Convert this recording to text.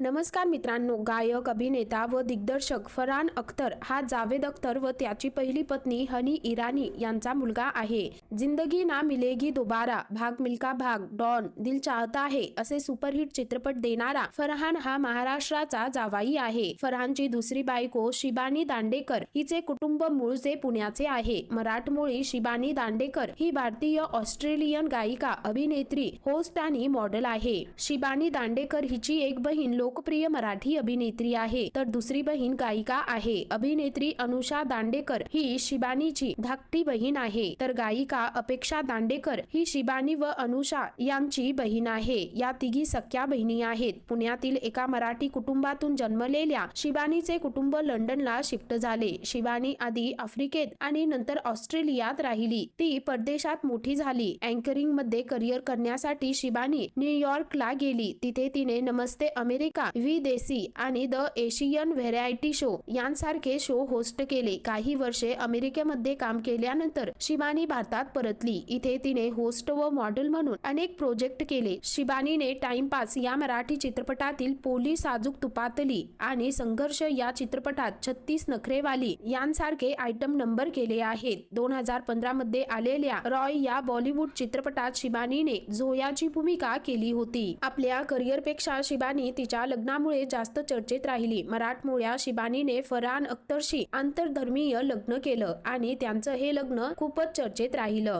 नमस्कार मित्रांनो गायक अभिनेता व दिग्दर्शक फरहान अख्तर हा जावेद अख्तर व त्याची पहिली पत्नी हनी इराणी यांचा मुलगा आहे. जिंदगी ना मिलेगी दोबारा भाग मिल्का भाग डॉन दिल चाहता आहे असे सुपरहिट चित्रपट देणारा फरहान हा महाराष्ट्राचा जावाई आहे. फरहानची दुसरी बायको शिबानी दांडेकर हिचे कुटुंब मूळचे पुण्याचे आहे. मराठमोळी शिबानी दांडेकर ही भारतीय ऑस्ट्रेलियन गायिका अभिनेत्री होस्ट आणि मॉडेल आहे. शिबानी दांडेकर हिची एक बहीण लोकप्रिय मराठी अभिनेत्री आहे. तर दुसरी बहीण गायिका आहे. अभिनेत्री अनुषा दांडेकर ही शिबानीची धाकटी बहीण आहे. तर गायिका अपेक्षा दांडेकर ही शिबानी व अनुषा यांची बहीण आहे. या तिघी सख्या बहिणी आहेत. पुण्यातील एका मराठी कुटुंबातून जन्मलेल्या शिबानीचे कुटुंब लंडनला शिफ्ट झाले. शिबानी आधी आफ्रिकेत आणि नंतर ऑस्ट्रेलियात राहिली. ती परदेशात मोठी झाली. अँकरिंगमध्ये करिअर करण्यासाठी शिबानी न्यूयॉर्कला गेली. तिथे तिने नमस्ते अमेरिका व्ही देसी आणि द एशियन व्हेरायटी शो यांसारखे शो होस्ट केले. काही वर्षे अमेरिकेमध्ये काम केल्यानंतर शिबानी भारतात परतली. इथे तिने होस्ट व मॉडेल म्हणून अनेक प्रोजेक्ट केले. शिबानीने टाइमपास या मराठी चित्रपटातील पोली साजूक तुपातली आणि संघर्ष या चित्रपटात छत्तीस नखरेवाली यांसारखे आयटम नंबर केले आहेत. दोन हजार पंधरा मध्ये आलेल्या रॉय या बॉलिवूड चित्रपटात शिबानीने झोयाची भूमिका केली होती. आपल्या करिअरपेक्षा शिबानी तिच्या लग्नामुळे जास्त चर्चेत राहिली. मराठमोळ्या शिबानीने फरहान अख्तरशी आंतरधर्मीय लग्न केलं आणि त्यांचं हे लग्न खूपच चर्चेत राहिलं.